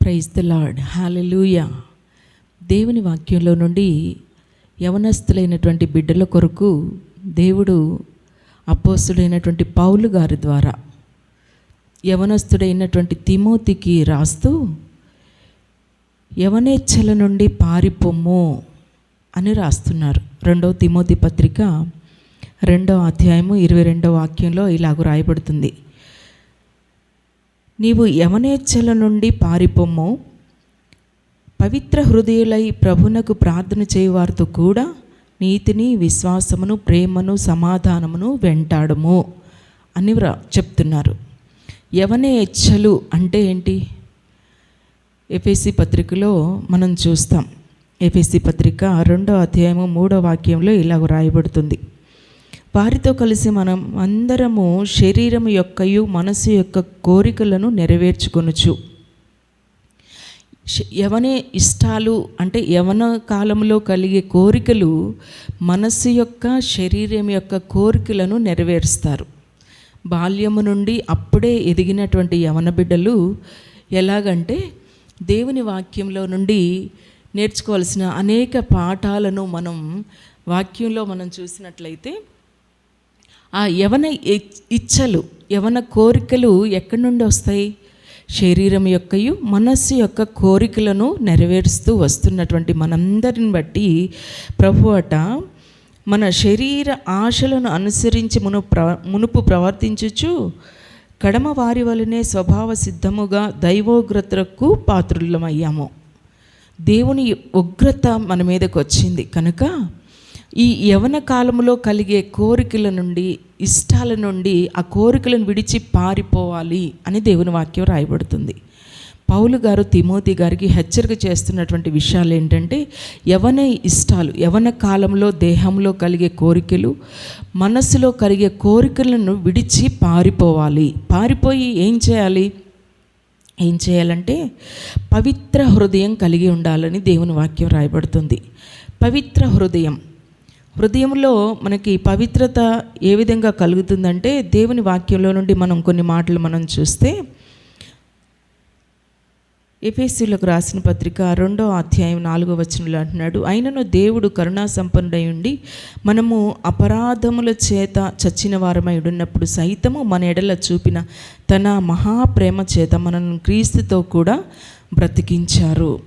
Praise the lord hallelujah దేవుని వాక్యంలో నుండి యవనస్తులైనటువంటి బిడ్డల కొరకు దేవుడు అపోస్తుడైనటువంటి పౌలు గారి ద్వారా యవనస్తుడైనటువంటి తిమోతికి రాస్తూ యవనేచ్ఛల నుండి పారిపోమ్ము అని రాస్తున్నారు. రెండవ తిమోతి పత్రిక రెండవ అధ్యాయము ఇరవై రెండవ వాక్యంలో ఇలాగ రాయబడుతుంది. నీవు యమనేచ్ఛల నుండి పారిపొమ్ము. పవిత్ర హృదయులై ప్రభునకు ప్రార్థన చేయవారితో కూడా నీతిని విశ్వాసమును ప్రేమను సమాధానమును వెంటాడము అని వ్రా చెప్తున్నారు. యవనే ఇచ్చలు అంటే ఏంటి? ఎఫ్ఎస్సి పత్రికలో మనం చూస్తాం. ఎఫ్ఎస్సి పత్రిక రెండో అధ్యాయము మూడో వాక్యంలో ఇలా వ్రాయబడుతుంది. వారితో కలిసి మనం అందరము శరీరం యొక్కయు మనసు యొక్క కోరికలను నెరవేర్చుకొనుచు. యవనే ఇష్టాలు అంటే యవన కాలంలో కలిగే కోరికలు మనస్సు యొక్క శరీరం యొక్క కోరికలను నెరవేరుస్తారు. బాల్యము నుండి అప్పుడే ఎదిగినటువంటి యవన బిడ్డలు ఎలాగంటే దేవుని వాక్యంలో నుండి నేర్చుకోవాల్సిన అనేక పాఠాలను మనం వాక్యంలో మనం చూసినట్లయితే ఆ యవన ఇ- ఇచ్చలు యవన కోరికలు ఎక్కడి నుండి వస్తాయి? శరీరం యొక్కయు మనస్సు యొక్క కోరికలను నెరవేరుస్తూ వస్తున్నటువంటి మనందరిని బట్టి ప్రభు అట మన శరీర ఆశలను అనుసరించి మును ప్ర మునుపు ప్రవర్తించుచు కడమ వారి వలనే స్వభావ సిద్ధముగా దైవోగ్రతకు పాత్రులమయ్యాము. దేవుని ఉగ్రత మన మీదకు వచ్చింది కనుక ఈ యవన కాలంలో కలిగే కోరికల నుండి ఇష్టాల నుండి ఆ కోరికలను విడిచి పారిపోవాలి అని దేవుని వాక్యం రాయబడుతుంది. పౌలు గారు తిమోతి గారికి హెచ్చరిక చేస్తున్నటువంటి విషయాలు ఏంటంటే యవన ఇష్టాలు యవన కాలంలో దేహంలో కలిగే కోరికలు మనస్సులో కలిగే కోరికలను విడిచి పారిపోవాలి. పారిపోయి ఏం చేయాలి? ఏం చేయాలంటే పవిత్ర హృదయం కలిగి ఉండాలని దేవుని వాక్యం రాయబడుతుంది. పవిత్ర హృదయం హృదయంలో మనకి పవిత్రత ఏ విధంగా కలుగుతుందంటే దేవుని వాక్యంలో నుండి మనం కొన్ని మాటలు మనం చూస్తే ఎఫేసీలకు రాసిన పత్రిక రెండో అధ్యాయం నాలుగో వచనంలో అంటున్నాడు అయినను దేవుడు కరుణా సంపన్నుడై ఉండి మనము అపరాధముల చేత చచ్చిన వారమై ఉన్నప్పుడు సైతము మన ఎడల చూపిన తన మహాప్రేమ చేత మనను క్రీస్తుతో కూడా బ్రతికించారు.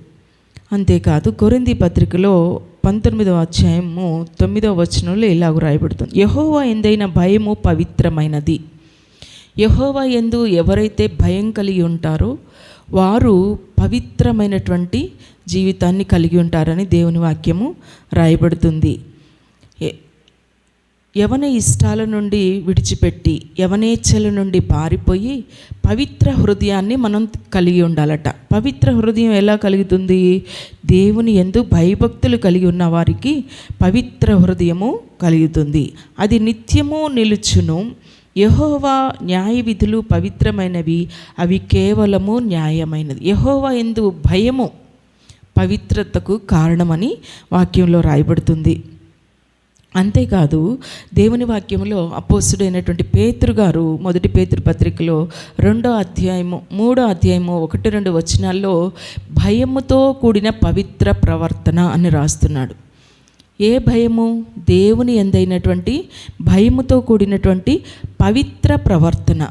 అంతేకాదు కొరింది పత్రికలో పంతొమ్మిదవ అధ్యాయము తొమ్మిదవ వచనంలో ఇలాగ రాయబడుతుంది యహోవా ఎందైన భయము పవిత్రమైనది. యహోవా ఎందు ఎవరైతే భయం కలిగి ఉంటారో వారు పవిత్రమైనటువంటి జీవితాన్ని కలిగి ఉంటారని దేవుని వాక్యము రాయబడుతుంది. యవన ఇష్టాల నుండి విడిచిపెట్టి యవనేచ్ఛల నుండి పారిపోయి పవిత్ర హృదయాన్ని మనం కలిగి ఉండాలట. పవిత్ర హృదయం ఎలా కలుగుతుంది? దేవుని ఎందు భయభక్తులు కలిగి ఉన్న వారికి పవిత్ర హృదయము కలుగుతుంది. అది నిత్యము నిలుచును. యహోవా న్యాయ విధులు పవిత్రమైనవి అవి కేవలము న్యాయమైనది. యహోవా ఎందు భయము పవిత్రతకు కారణమని వాక్యంలో రాయబడుతుంది. అంతేకాదు దేవుని వాక్యంలో అపోసుడైనటువంటి పేతురు గారు మొదటి పేతురు పత్రికలో రెండో అధ్యాయము మూడో అధ్యాయము ఒకటి రెండు వచనాల్లో భయముతో కూడిన పవిత్ర ప్రవర్తన అని రాస్తున్నాడు. ఏ భయము? దేవుని ఎందైనటువంటి భయముతో కూడినటువంటి పవిత్ర ప్రవర్తన.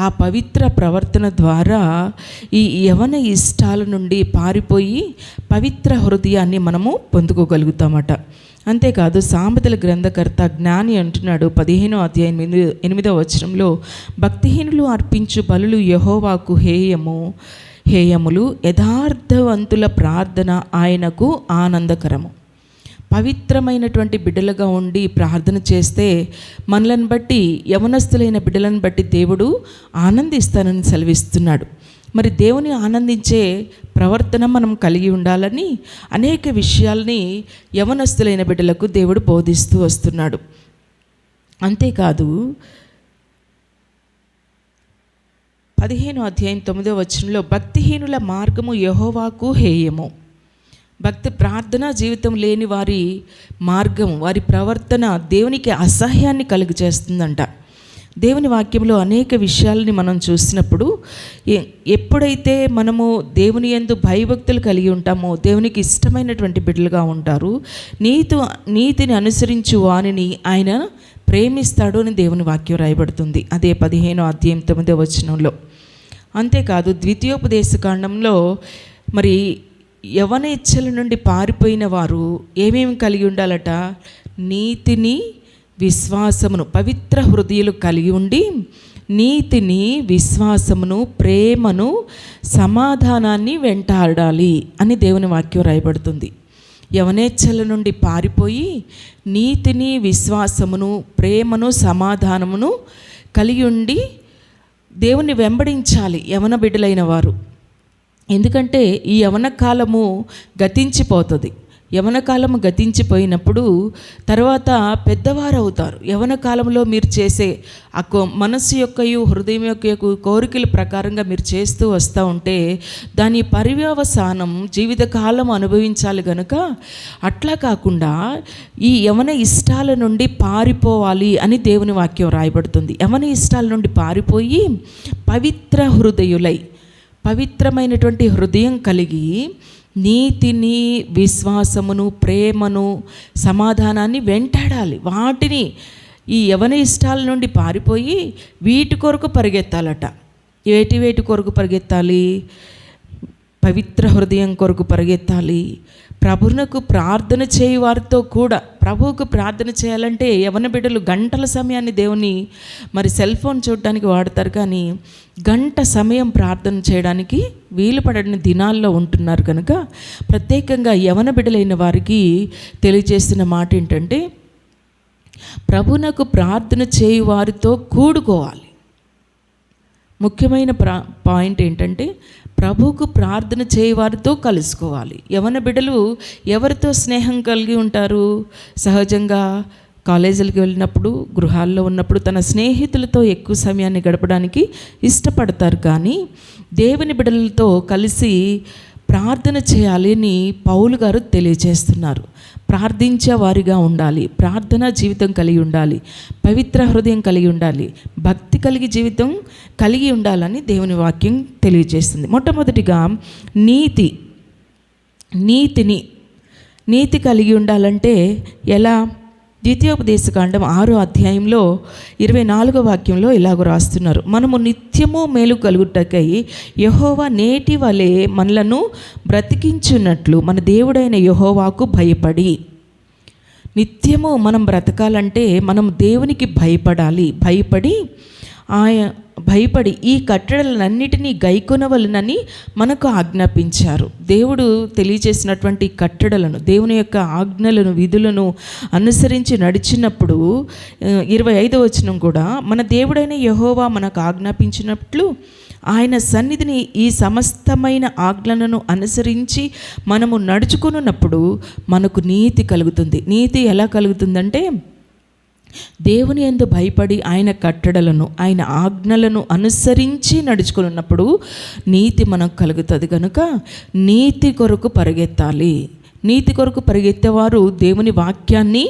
ఆ పవిత్ర ప్రవర్తన ద్వారా ఈ యవన ఇష్టాల నుండి పారిపోయి పవిత్ర హృదయాన్ని మనము పొందుకోగలుగుతామట. అంతేకాదు సామెతల గ్రంథకర్త జ్ఞాని అంటున్నాడు పదిహేనో అధ్యాయం ఎనిమిదో వచనంలో భక్తిహీనులు అర్పించు బలులు యహోవాకు హేయము. హేయములు యథార్థవంతుల ప్రార్థన ఆయనకు ఆనందకరము. పవిత్రమైనటువంటి బిడ్డలుగా ఉండి ప్రార్థన చేస్తే మనలను బట్టి యవనస్తులైన బిడ్డలను బట్టి దేవుడు ఆనందిస్తానని సెలవిస్తున్నాడు. మరి దేవుని ఆనందించే ప్రవర్తన మనం కలిగి ఉండాలని అనేక విషయాల్ని యవనస్తులైన బిడ్డలకు దేవుడు బోధిస్తూ వస్తున్నాడు. అంతేకాదు పదిహేను అధ్యాయం తొమ్మిదో వచనంలో భక్తిహీనుల మార్గము యహోవాకు హేయము. భక్తి ప్రార్థనా జీవితం లేని వారి మార్గం వారి ప్రవర్తన దేవునికి అసహ్యాన్ని కలుగజేస్తుందంట. దేవుని వాక్యంలో అనేక విషయాలని మనం చూసినప్పుడు ఎ- ఎప్పుడైతే మనము దేవుని యందు భయభక్తులు కలిగి ఉంటామో దేవునికి ఇష్టమైనటువంటి బిడ్డలుగా ఉంటారు నీతి నీతిని అనుసరించు వానిని ఆయన ప్రేమిస్తాడు అని దేవుని వాక్యం రాయబడుతుంది. అదే పదిహేనో అధ్యాయం తొమ్మిదో వచనంలో. అంతేకాదు ద్వితీయోపదేశ కాండంలో మరి యవన ఇచ్చల నుండి పారిపోయిన వారు ఏమేమి కలిగి ఉండాలట? నీతిని విశ్వాసమును పవిత్ర హృదయాలు కలిగి ఉండి నీతిని విశ్వాసమును ప్రేమను సమాధానాన్ని వెంటాడాలి అని దేవుని వాక్యం రాయబడుతుంది. యవనేచ్ఛల నుండి పారిపోయి నీతిని విశ్వాసమును ప్రేమను సమాధానమును కలిగి ఉండి దేవుని వెంబడించాలి యవన బిడ్డలైన వారు. ఎందుకంటే ఈ యవన కాలము గతించిపోతుంది. యవన కాలం గతించిపోయినప్పుడు తర్వాత పెద్దవారు అవుతారు యవన కాలంలో మీరు చేసే ఆ కో- మనస్సు యొక్కయు హృదయం యొక్క కోరికల ప్రకారంగా మీరు చేస్తూ వస్తూ ఉంటే దాని పర్యవసానం జీవితకాలం అనుభవించాలి గనుక అట్లా కాకుండా ఈ యవన ఇష్టాల నుండి పారిపోవాలి అని దేవుని వాక్యం రాయబడుతుంది. యవన ఇష్టాల నుండి పారిపోయి పవిత్ర హృదయులై పవిత్రమైనటువంటి హృదయం కలిగి నీతిని విశ్వాసమును ప్రేమను సమాధానాన్ని వెంటాడాలి. వాటిని ఈ యవన ఇష్టాల నుండి పారిపోయి వీటి కొరకు పరిగెత్తాలట. వేటి వేటి కొరకు పరిగెత్తాలి? పవిత్ర హృదయం కొరకు పరిగెత్తాలి. ప్రభునకు ప్రార్థన చేయి వారితో కూడా. ప్రభువుకు ప్రార్థన చేయాలంటే యవన బిడ్డలు గంటల సమయాన్ని దేవుని మరి సెల్ ఫోన్ చూడడానికి వాడతారు. కానీ గంట సమయం ప్రార్థన చేయడానికి వీలు పడని దినాల్లో ఉంటున్నారు కనుక ప్రత్యేకంగా యవన బిడ్డలైన వారికి తెలియజేస్తున్న మాట ఏంటంటే ప్రభునకు ప్రార్థన చేయు వారితో కూడుకోవాలి. ముఖ్యమైన ప్రా పాయింట్ ఏంటంటే ప్రభువుకు ప్రార్థన చేయవారితో కలుసుకోవాలి. యవన బిడ్డలు ఎవరితో స్నేహం కలిగి ఉంటారు? సహజంగా కాలేజీలకు వెళ్ళినప్పుడు గృహాల్లో ఉన్నప్పుడు తన స్నేహితులతో ఎక్కువ సమయాన్ని గడపడానికి ఇష్టపడతారు. కానీ దేవుని బిడ్డలతో కలిసి ప్రార్థన చేయాలి అని పౌలు గారు తెలియజేస్తున్నారు. ప్రార్థించే వారిగా ఉండాలి. ప్రార్థన జీవితం కలిగి ఉండాలి. పవిత్ర హృదయం కలిగి ఉండాలి. భక్తి కలిగి జీవితం కలిగి ఉండాలని దేవుని వాక్యం తెలియజేస్తుంది. మొట్టమొదటిగా నీతి. నీతిని నీతి కలిగి ఉండాలంటే ఎలా? ద్వితీయోపదేశకాండం ఆరో అధ్యాయంలో ఇరవై నాలుగో వాక్యంలో ఇలాగ రాస్తున్నారు. మనము నిత్యము మేలు కలుగుటకై యహోవా నేటి వలె మనలను బ్రతికించున్నట్లు మన దేవుడైన యహోవాకు భయపడి. నిత్యము మనం బ్రతకాలంటే మనం దేవునికి భయపడాలి. భయపడి ఆయ భయపడి ఈ కట్టడలన్నిటినీ గైకొనవలనని మనకు ఆజ్ఞాపించారు. దేవుడు తెలియజేసినటువంటి కట్టడలను దేవుని యొక్క ఆజ్ఞలను విధులను అనుసరించి నడిచినప్పుడు ఇరవై ఐదో వచనం కూడా మన దేవుడైన యహోవా మనకు ఆజ్ఞాపించినట్లు ఆయన సన్నిధిని ఈ సమస్తమైన ఆజ్ఞలను అనుసరించి మనము నడుచుకున్నప్పుడు మనకు నీతి కలుగుతుంది. నీతి ఎలా కలుగుతుందంటే దేవుని ఎందు భయపడి ఆయన కట్టడలను ఆయన ఆజ్ఞలను అనుసరించి నడుచుకున్నప్పుడు నీతి మనకు కలుగుతుంది కనుక నీతి కొరకు పరిగెత్తాలి. నీతి కొరకు పరిగెత్తేవారు దేవుని వాక్యాన్ని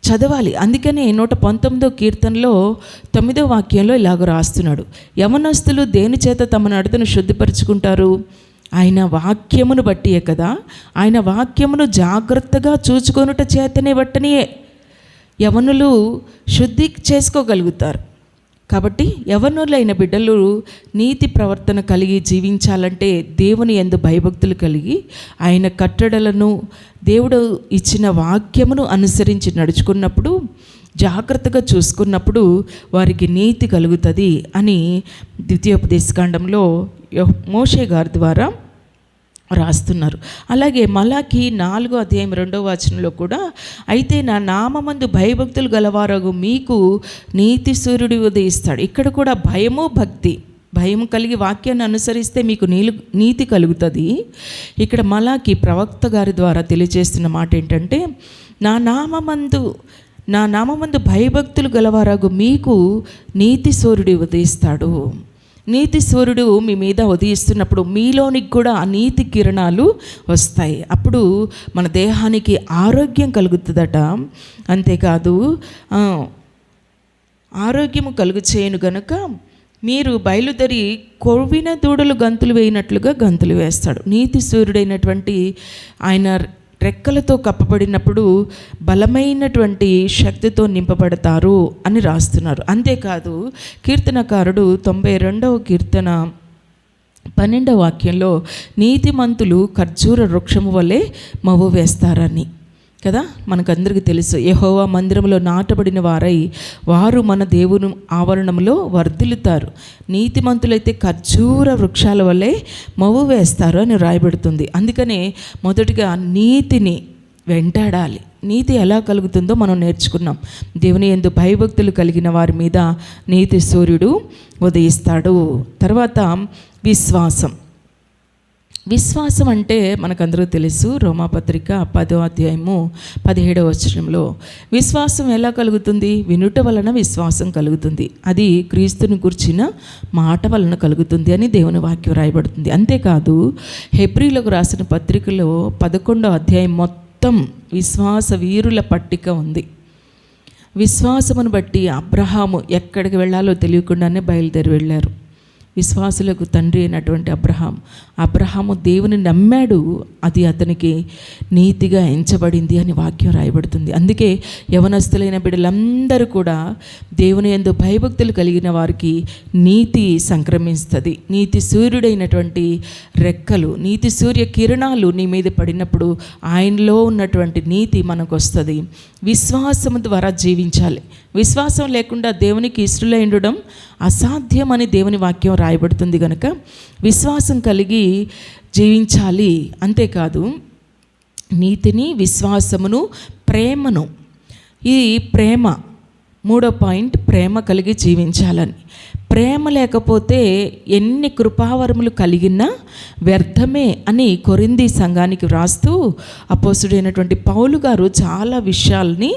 చదవాలి. అందుకనే నూట పంతొమ్మిదో కీర్తనలో తొమ్మిదో వాక్యంలో ఇలాగ రాస్తున్నాడు. యమనస్తులు దేని చేత తమ నడతను శుద్ధిపరుచుకుంటారు? ఆయన వాక్యమును బట్టియే కదా. ఆయన వాక్యమును జాగ్రత్తగా చూచుకొనుట చేతనే బట్టనియే. యవనులు శుద్ధి చేసుకోగలుగుతారు. కాబట్టి యవనులైన బిడ్డలు నీతి ప్రవర్తన కలిగి జీవించాలంటే దేవుని ఎందు భయభక్తులు కలిగి ఆయన కట్టడలను దేవుడు ఇచ్చిన వాక్యమును అనుసరించి నడుచుకున్నప్పుడు జాగ్రత్తగా చూసుకున్నప్పుడు వారికి నీతి కలుగుతుంది అని ద్వితీయోపదేశకాండంలో మోషే గారి ద్వారా రాస్తున్నారు. అలాగే మలాకి నాలుగో అధ్యాయం రెండో వచనంలో కూడా అయితే నా నామందు భయభక్తులు గలవారగు మీకు నీతి సూర్యుడు ఉదయిస్తాడు. ఇక్కడ కూడా భయము భక్తి. భయం కలిగి వాక్యాన్ని అనుసరిస్తే మీకు నీలు నీతి కలుగుతుంది. ఇక్కడ మలాకి ప్రవక్త గారి ద్వారా తెలియజేస్తున్న మాట ఏంటంటే నా నామమందు నా నామమందు భయభక్తులు గలవారగు మీకు నీతి సూర్యుడు ఉదయిస్తాడు. నీతి సూర్యుడు మీ మీద ఉదయిస్తున్నప్పుడు మీలోనికి కూడా ఆ నీతి కిరణాలు వస్తాయి. అప్పుడు మన దేహానికి ఆరోగ్యం కలుగుతుందట. అంతేకాదు ఆరోగ్యము కలుగు చేయను గనుక మీరు బయలుదేరి కొవ్విన దూడలు గంతులు వేయినట్లుగా గంతులు వేస్తాడు. నీతి సూర్యుడైనటువంటి ఆయన రెక్కలతో కప్పబడినప్పుడు బలమైనటువంటి శక్తితో నింపబడతారు అని రాస్తున్నారు. అంతేకాదు కీర్తనకారుడు తొంభై రెండవ కీర్తన పన్నెండవ వాక్యంలో నీతిమంతులు ఖర్జూర వృక్షము వలె మవ్వు వేస్తారని. కదా? మనకందరికీ తెలుసు. యహోవా మందిరంలో నాటబడిన వారై వారు మన దేవుని ఆవరణంలో వర్ధిల్లుతారు. నీతిమంతులైతే ఖర్జూర వృక్షాల వల్లే మవ్వు వేస్తారు అని రాయబడుతుంది. అందుకనే మొదటిగా నీతిని వెంటాడాలి. నీతి ఎలా కలుగుతుందో మనం నేర్చుకున్నాం. దేవుని ఎందు భయభక్తులు కలిగిన వారి మీద నీతి సూర్యుడు ఉదయిస్తాడు. తర్వాత విశ్వాసం. విశ్వాసం అంటే మనకందరూ తెలుసు రోమాపత్రిక పదో అధ్యాయము పదిహేడవ వచనంలో. విశ్వాసం ఎలా కలుగుతుంది? వినుట వలన విశ్వాసం కలుగుతుంది. అది క్రీస్తుని గుర్చిన మాట వలన కలుగుతుంది అని దేవుని వాక్యం రాయబడుతుంది. అంతేకాదు హెబ్రిలకు రాసిన పత్రికలో పదకొండో అధ్యాయం మొత్తం విశ్వాస వీరుల పట్టిక ఉంది. విశ్వాసమును బట్టి అబ్రహాము ఎక్కడికి వెళ్ళాలో తెలియకుండానే బయలుదేరి వెళ్ళారు. విశ్వాసులకు తండ్రి అయినటువంటి అబ్రహాం. అబ్రహాము దేవుని నమ్మాడు. అది అతనికి నీతిగా ఎంచబడింది అని వాక్యం రాయబడుతుంది. అందుకే యవనస్తులైన బిడ్డలందరూ కూడా దేవుని ఎందు భయభక్తులు కలిగిన వారికి నీతి సంక్రమిస్తుంది. నీతి సూర్యుడైనటువంటి రెక్కలు నీతి సూర్య కిరణాలు నీ మీద పడినప్పుడు ఆయనలో ఉన్నటువంటి నీతి మనకు వస్తుంది విశ్వాసము ద్వారా జీవించాలి. విశ్వాసం లేకుండా దేవునికి ఇష్టలై ఉండడం అసాధ్యమని దేవుని వాక్యం రాయబడుతుంది కనుక విశ్వాసం కలిగి జీవించాలి. అంతేకాదు నీతిని విశ్వాసమును ప్రేమను ఈ ప్రేమ మూడో పాయింట్ ప్రేమ కలిగి జీవించాలని. ప్రేమ లేకపోతే ఎన్ని కృపావరములు కలిగినా వ్యర్థమే అని కొరింది సంఘానికి వ్రాస్తూ అపోసుడైనటువంటి పౌలు గారు చాలా విషయాల్ని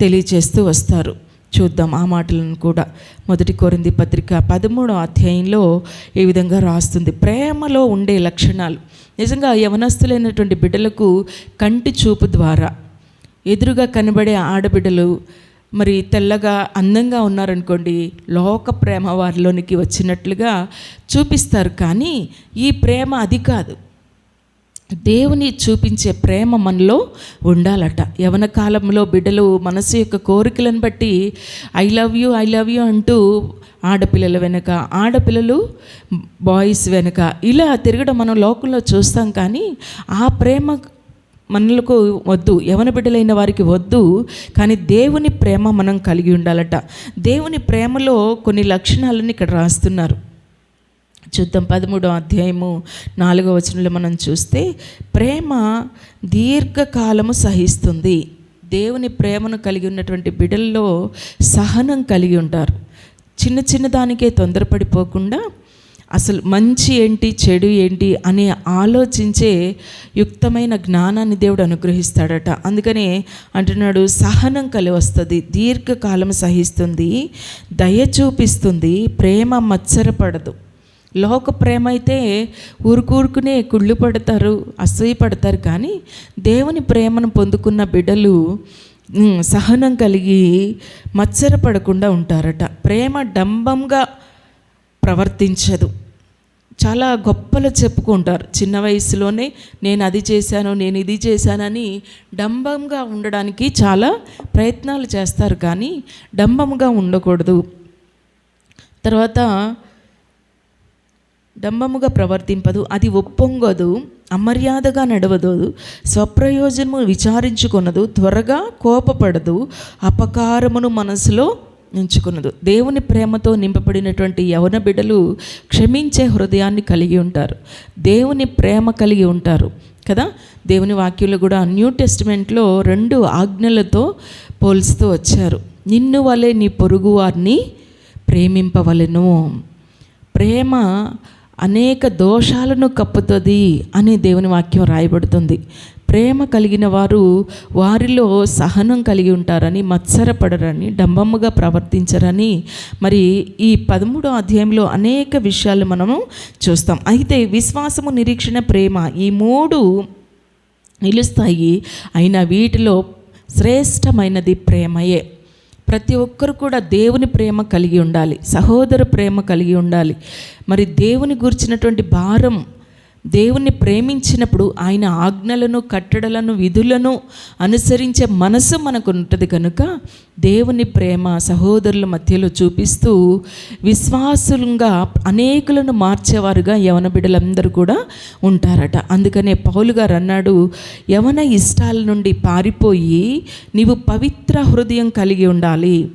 తెలియజేస్తూ వస్తారు. చూద్దాం ఆ మాటలను కూడా. మొదటి కొరింది పత్రిక పదమూడో అధ్యాయంలో ఈ విధంగా రాస్తుంది. ప్రేమలో ఉండే లక్షణాలు. నిజంగా యవనస్తులైనటువంటి బిడ్డలకు కంటి చూపు ద్వారా ఎదురుగా కనబడే ఆడబిడ్డలు మరి తెల్లగా అందంగా ఉన్నారనుకోండి లోక ప్రేమ వారిలోనికి వచ్చినట్లుగా చూపిస్తారు. కానీ ఈ ప్రేమ అది కాదు. దేవుని చూపించే ప్రేమ మనలో ఉండాలట. యవన కాలంలో బిడ్డలు మనసు యొక్క కోరికలను బట్టి I love you I love you అంటూ ఆడపిల్లల వెనుక ఆడపిల్లలు బాయ్స్ వెనక ఇలా తిరగడం మనం లోకంలో చూస్తాం. కానీ ఆ ప్రేమ మనలకు వద్దు యవన బిడ్డలైన వారికి వద్దు కానీ దేవుని ప్రేమ మనం కలిగి ఉండాలట. దేవుని ప్రేమలో కొన్ని లక్షణాలను ఇక్కడ రాస్తున్నారు. చూద్దాం పదమూడో అధ్యాయము నాలుగో వచనంలో మనం చూస్తే ప్రేమ దీర్ఘకాలము సహిస్తుంది. దేవుని ప్రేమను కలిగి ఉన్నటువంటి బిడల్లో సహనం కలిగి ఉంటారు. చిన్న చిన్న దానికే తొందరపడిపోకుండా అసలు మంచి ఏంటి చెడు ఏంటి అని ఆలోచించే యుక్తమైన జ్ఞానాన్ని దేవుడు అనుగ్రహిస్తాడట. అందుకనే అంటున్నాడు సహనం కలిగి వస్తుంది దీర్ఘకాలం సహిస్తుంది దయ చూపిస్తుంది ప్రేమ మత్సరపడదు లోక ప్రేమ అయితే ఊరుకూరుకునే కుళ్ళు పడతారు అసూయపడతారు కానీ దేవుని ప్రేమను పొందుకున్న బిడ్డలు సహనం కలిగి మత్సరపడకుండా ఉంటారట. ప్రేమ డంబంగా ప్రవర్తించదు. చాలా గొప్పలు చెప్పుకుంటారు. చిన్న వయసులోనే నేను అది చేశాను నేను ఇది చేశానని డంబంగా ఉండడానికి చాలా ప్రయత్నాలు చేస్తారు కానీ డంబంగా ఉండకూడదు. తర్వాత డంబముగా ప్రవర్తింపదు అది ఒప్పొంగదు అమర్యాదగా నడవదు స్వప్రయోజనము విచారించుకొనదు త్వరగా కోపపడదు అపకారమును మనసులో నుంచుకున్నదు. దేవుని ప్రేమతో నింపబడినటువంటి యవన బిడ్డలు క్షమించే హృదయాన్ని కలిగి ఉంటారు. దేవుని ప్రేమ కలిగి ఉంటారు. కదా? దేవుని వాక్యంలో కూడా న్యూ టెస్టిమెంట్లో రెండు ఆజ్ఞలతో పోల్స్తూ వచ్చారు. నిన్ను వలె నీ పొరుగు వారిని ప్రేమింపవలెను. ప్రేమ అనేక దోషాలను కప్పుతుంది అని దేవుని వాక్యం రాయబడుతుంది. ప్రేమ కలిగిన వారు వారిలో సహనం కలిగి ఉంటారని మత్సరపడరని డంబమ్మగా ప్రవర్తించరని. మరి ఈ పదమూడో అధ్యాయంలో అనేక విషయాలు మనము చూస్తాం. అయితే విశ్వాసము నిరీక్షణ ప్రేమ ఈ మూడు నిలుస్తాయి. అయినా వీటిలో శ్రేష్టమైనది ప్రేమయే. ప్రతి ఒక్కరు కూడా దేవుని ప్రేమ కలిగి ఉండాలి సహోదర ప్రేమ కలిగి ఉండాలి. మరి దేవుని గురించినటువంటి భారం దేవుణ్ణి ప్రేమించినప్పుడు ఆయన ఆజ్ఞలను కట్టడలను విధులను అనుసరించే మనసు మనకు ఉంటుంది కనుక దేవుని ప్రేమ సహోదరుల మధ్యలో చూపిస్తూ విశ్వాసులంగా అనేకులను మార్చేవారుగా యవన బిడ్డలందరూ కూడా ఉంటారట. అందుకనే పౌలు గారు అన్నాడు యవన ఇష్టాల నుండి పారిపోయి నీవు పవిత్ర హృదయం కలిగి ఉండాలి.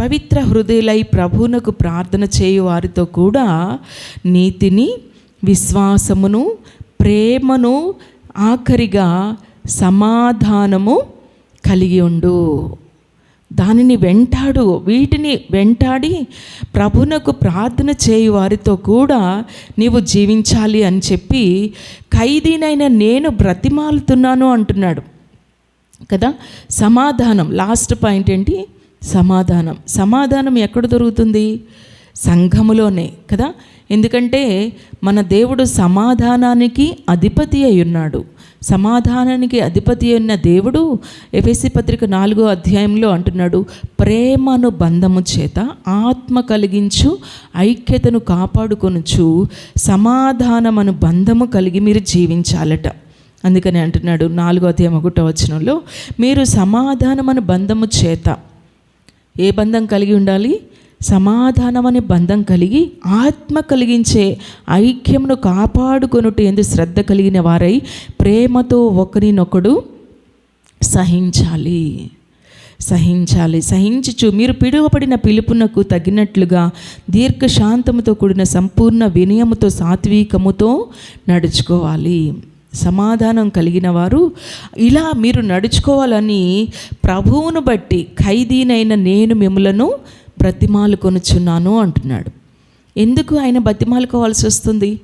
పవిత్ర హృదయులై ప్రభువునకు ప్రార్థన చేయు వారితో కూడా నీతిని విశ్వాసమును ప్రేమను ఆఖరిగా సమాధానము కలిగి ఉండు. దానిని వెంటాడు వీటిని వెంటాడి ప్రభునకు ప్రార్థన చేయు వారితో కూడా నీవు జీవించాలి అని చెప్పి ఖైదీనైన నేను బ్రతిమాలుతున్నాను అంటున్నాడు. కదా? సమాధానం లాస్ట్ పాయింట్ ఏంటి? సమాధానం. సమాధానం ఎక్కడ దొరుకుతుంది? సంఘములోనే కదా? ఎందుకంటే మన దేవుడు సమాధానానికి అధిపతి అయి ఉన్నాడు సమాధానానికి అధిపతి అయిన దేవుడు ఎఫెసి పత్రిక నాలుగో అధ్యాయంలో అంటున్నాడు ప్రేమను బంధము చేత ఆత్మ కలిగించు ఐక్యతను కాపాడుకొనుచు సమాధానమను బంధము కలిగి మీరు జీవించాలట. అందుకని అంటున్నాడు నాలుగో అధ్యాయం ఒకటో వచనంలో మీరు సమాధానమను బంధము చేత ఏ బంధం కలిగి ఉండాలి? సమాధానం అనే బంధం కలిగి ఆత్మ కలిగించే ఐక్యమును కాపాడుకొనుట ఎందు శ్రద్ధ కలిగిన వారై ప్రేమతో ఒకరినొకడు సహించాలి. సహించాలి. సహించుచు. మీరు పిడువబడిన పిలుపునకు తగినట్లుగా దీర్ఘశాంతముతో కూడిన సంపూర్ణ వినయముతో సాత్వికముతో నడుచుకోవాలి. సమాధానం కలిగిన వారు ఇలా మీరు నడుచుకోవాలని ప్రభువును బట్టి ఖైదీనైన నేను మిమ్మలను బ్రతిమాలు కొనుచున్నాను అంటున్నాడు. ఎందుకు ఆయన బతిమాలుకోవాల్సి వస్తుంది?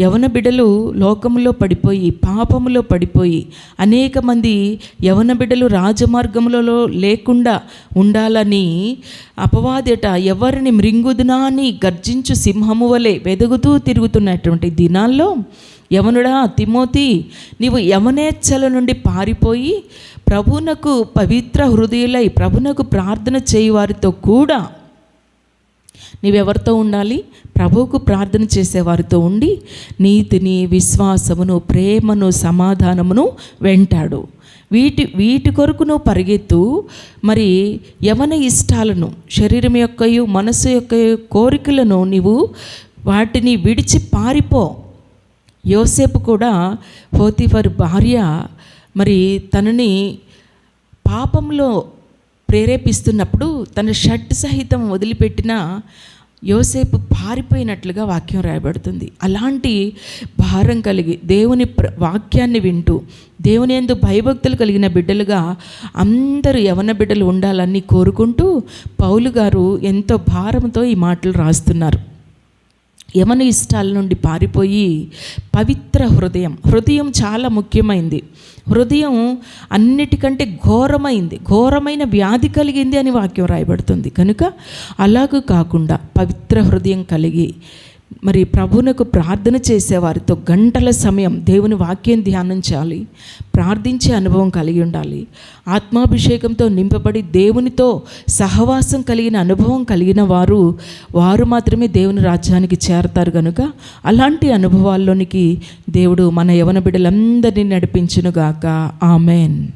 యవన బిడ్డలు లోకములో పడిపోయి పాపములో పడిపోయి అనేక మంది యవన బిడ్డలు రాజమార్గములలో లేకుండా ఉండాలని అపవాదట ఎవరిని మృంగుదునా అని గర్జించు సింహము వలె వెదుగుతూ తిరుగుతున్నటువంటి దినాల్లో యవనుడా తిమోతి నీవు యవనేచ్ఛల నుండి పారిపోయి ప్రభునకు పవిత్ర హృదయులై ప్రభునకు ప్రార్థన చేయి వారితో కూడా నీవెవరితో ఉండాలి? ప్రభువుకు ప్రార్థన చేసేవారితో ఉండి నీతిని విశ్వాసమును ప్రేమను సమాధానమును వెంటాడు. వీటి వీటి కొరకు నువ్వు పరిగెత్తు. మరి యవన ఇష్టాలను శరీరం యొక్కయు మనసు యొక్క కోరికలను నీవు వాటిని విడిచి పారిపో. యోసేపు కూడా పోతిఫర్ భార్య మరి తనని పాపంలో ప్రేరేపిస్తున్నప్పుడు తన షర్ట్ సహితం వదిలిపెట్టిన యోసేపు పారిపోయినట్లుగా వాక్యం రాయబడుతుంది. అలాంటి భారం కలిగి దేవుని ప్ర వాక్యాన్ని వింటూ దేవుని ఎందు భయభక్తులు కలిగిన బిడ్డలుగా అందరూ యవన బిడ్డలు ఉండాలని కోరుకుంటూ పౌలు గారు ఎంతో భారంతో ఈ మాటలు రాస్తున్నారు. యమన ఇష్టాల నుండి పారిపోయి పవిత్ర హృదయం హృదయం చాలా ముఖ్యమైంది. హృదయం అన్నిటికంటే ఘోరమైంది ఘోరమైన వ్యాధి కలిగింది అని వాక్యం రాయబడుతుంది. కనుక అలాగూ కాకుండా పవిత్ర హృదయం కలిగి మరి ప్రభునకు ప్రార్థన చేసేవారితో గంటల సమయం దేవుని వాక్యం ధ్యానించాలి ప్రార్థించే అనుభవం కలిగి ఉండాలి. ఆత్మాభిషేకంతో నింపబడి దేవునితో సహవాసం కలిగిన అనుభవం కలిగిన వారు వారు మాత్రమే దేవుని రాజ్యానికి చేరతారు కనుక అలాంటి అనుభవాల్లోనికి దేవుడు మన యవన బిడ్డలందరినీ నడిపించునుగాక. ఆమెన్.